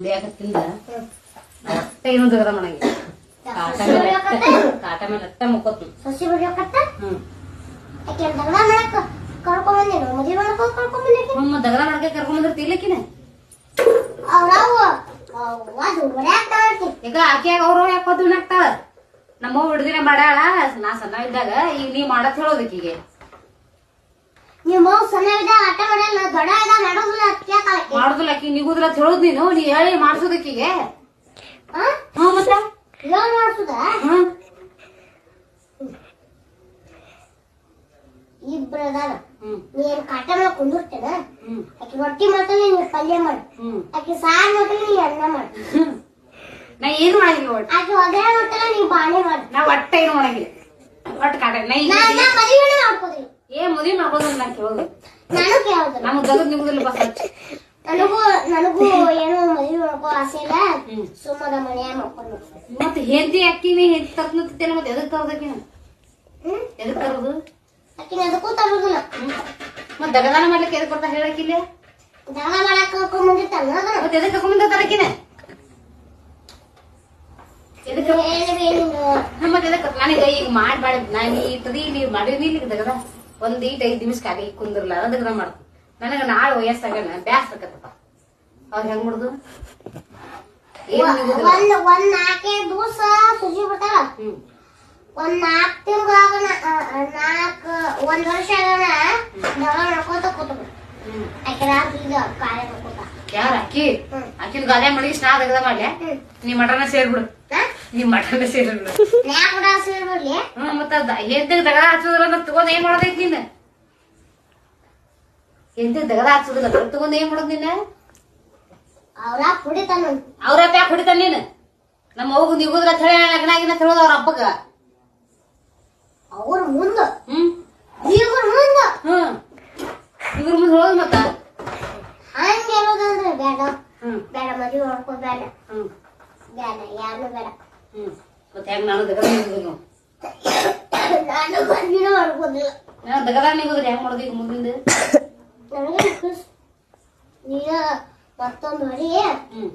ಬೇಕತ್ತಿಂದ ಹೊಟ್ಟೆ ಏನು ತೆಗದ ಮನೆಗೆ ಕಾಟ ಮೇಲೆ ಕಾಟ ಮೇಲೆ ಅಟ್ಟ ಮುಕ್ಕೋತು ಸಸಿ ಹ್ಮ್. ದಗದ ಮಾಡಕ್ಕೆ ಈಗ ಆಕೆಯಾಗ ಅವ್ರು ಯಾಕೆ ಹೋದ್ ಹಾಕ್ತಾಳ ನಮ್ಮ ಹುಡುಗಿನ ಮಾಡ್ಯಾಳ ನಾ ಸಣ್ಣ ಇದ್ದಾಗ ಈಗ ನೀ ಮಾಡತ್ ಹೇಳೋದಕ್ಕೀಗೆ ನೀವು ಮಗು ಸಣ್ಣ ಇದ್ದಾಗ ಆಟ ಮಾಡಲ್ಲ ದೊಡ್ಡ ಇದ್ದಾಗ ಮಾಡೋದಿಲ್ಲ ಕೇಳಕ್ಕೆ ಮಾಡುದಿಲ್ಲ ಆಕಿ ನಿಗುದ್ರ ಅಂತ ಹೇಳೋದ್ ನೀನು? ನೀ ಹೇಳಿ ಮಾಡ್ಸೋದಕ್ಕೀಗೆ? ಹಾ ಮತ್ತ? ಮಾಡ್ಸುದ? ಹಾ. ಇಬ್ರು ಅದಾರ. ನೀನ್ ಕಾಟ ಮಾಡಕ್ ಕುಂದಿರ್ತೇನ? ಆಕಿ ರೊಟ್ಟಿ ಮಾಡ್ತಾನೆ ನೀ ಪಲ್ಯ ಮಾಡು. ಆಕಿ ಸಾರ್ ಮಾಡ್ತಾನೆ ನೀ ಅನ್ನ ಮಾಡು. ನಾ ಏನು ಮಾಡಂಗಿಲ್ಲ ಒಟ್ಟು ಆಕಿ ಒಗ್ಗರಣೆ ಮಾಡ್ತಾನೆ ನೀ ಬಾಣೆ ಮಾಡು. ನಾ ಒಟ್ಟ ಏನು ಮಾಡಂಗಿಲ್ಲ. ಒಟ್ಟು ಕಾಟ ನಾ ಮಾಡ್ಕೋದ್ರಿ ಏನ್ ಮದುವೆ ಮಾಡ್ಬೋದು ನಾ ಕೇಳೋದು ನಾನು ಕೇಳೋದು ನಮ್ಮ ದಗದ್ ಬಸ್ ನನಗೂ ನನಗೂ ಏನೋ ಮದುವೆ ಮಾಡ್ಕೋ ಆಸೆ ಇಲ್ಲ. ಸುಮ್ಮದ ಮನೆಯ ಮಾಡ್ಕೊಂಡು ಮತ್ತೆ ಹೆಂಡತಿ ಅಕ್ಕಿನಿ ಹೆಂಡತಿ ತರ್ನತ್ತಿತ್ತೇನ ಮತ್ತೆ ಎದಕ್ ತರದಕ್ಕಿನ ಹ್ಮ್? ಎದಕ್ ತರೋದು? ಅಕ್ಕಿನ ಅದಕ್ಕೂ ತರೋದಿಲ್ಲ. ಹ್ಮ್. ಮತ್ ದಗದಾನ ಮಾಡ್ಲಿಕ್ಕೆ ಎದಕ್ ಬರ್ತಾ ಹೇಳಕ್ಕಿಲ್ಲ ದಗ ಮಾಡಕ್ ಕರ್ಕೊಂಡ್ ಬಂದಿರ್ತಾನ ಅದನ್ನ. ಮತ್ತೆ ಎದಕ್ ಕರ್ಕೊಂಡ್ ತರಕಿನ ಎದಕ್ ಏನಿದು ಹ್ಮ್, ಮತ್ತೆ ಎದಕ್ ನನಗ ಈಗ ಮಾಡ್ಬೇಡ ನಾನು ಈ ತದಿ ನೀವು ಮಾಡಿದ್ನಿ ಇಲ್ಲಿ ದಗದ. ಒಂದ್ ಈಟ್ ಐದ್ ನಿಮಿಷ ಖಾಲಿ ಕುಂದ್ರಲ್ಲ ಅದ ದಗದ ಮಾಡ್ತು ನನಗ ನಾಳೆ ವಯಸ್ಸಾಗಣ ಬ್ಯಾಸ್ಬೇಕತ್ತಪ್ಪ ಅವ್ರ ಹೆಂಗ್ ಮಾಡುದು. ಒಂದ್ ಒಂದ್ ನಾಲ್ಕೈದು ದಿವಸ ಸುಜಿ ಬಿಡ್ತಾರ ಹ್ಮ್. ಒಂದ್ ನಾಲ್ಕ್ ತಿಂಗಳಾಗ ನಾಲ್ಕ ಒಂದ್ ವರ್ಷ ಆಗಣ ಕೂತ್ಬಿಡು. ಹ್ಮ್. ಆಕೆ ರಾತ್ರಿ ಕಾರ್ಯ ಮಾಡ್ಕೋತ ಯಾರ ಅಕ್ಕಿ. ಅಕ್ಕಿನ ಗಾದೆ ಮಾಡಿ ನಾ ತೆಗ್ದ ಮಾಡ್ಲೆ? ನೀ ಮಟನ ಸೇರ್ಬಿಡು. ಹಾ? ಮಠ ಸೇರ್ಬಿಡ್ಲಿ ಹ್ಮ್ ಮತ್ತ ಹೆಂಡಗ್ ದಗದ ಹಚ್ಚೋದ್ರ ತಗೊಂಡ್ ಏನ್ ಮಾಡೋದೈತಿ ನೀನ್? ಹೆಂಡಗ್ ದಗದ ಹಚ್ಚೋದಿಲ್ಲ ತಗೊಂಡ್ ಏನ್ ಮಾಡೋದ್ ನೀನ್? ಅವ್ರ ಕುಡಿತಾನ ಅವ್ರ ಯಾಕೆ ಹೊಡಿತಾನ ನೀನ್? ನಮ್ಮ ಅವ್ಗ ನಿಗುದ್ರ ಹೇಳಿ ಲಗ್ನ ಆಗಿನ ಹೇಳೋದು ಅವ್ರ ಅಪ್ಪಗ. ಅವ್ರ ಮುಂದ. ಹ್ಮ್. ಇವ್ರ ಮುಂದ. ಹ್ಮ್. ಇವ್ರ ಮುಂದೆ ಹೇಳೋದು ಮತ್ತ? ಹಂಗ ಹೇಳೋದಂದ್ರೆ ಬೇಡ. ಬೇಡ ಮದುವೆ ಮಾಡ್ಕೋ ಬೇಡ. ಹ್ಮ್. ಬೇಡ ಯಾರು ಬೇಡ. ಹೆಂಗ್ ನಾನು ದಗದ ನಿಗುದಿಲ್ಲ ನಾನು ಮದುವೆ ಮಾಡ್ಕೋದಿಲ್ಲ ನಾನು ದಗದ ನಿಗುದ್ರ ಹೆಂಗ್ ಮಾಡೋದು ಈಗ ಮುಂದಿಂದ ನನಗೆ ನೀನ ಮತ್ತೊಂದು ಹೊಡಿ ಹ್ಮ್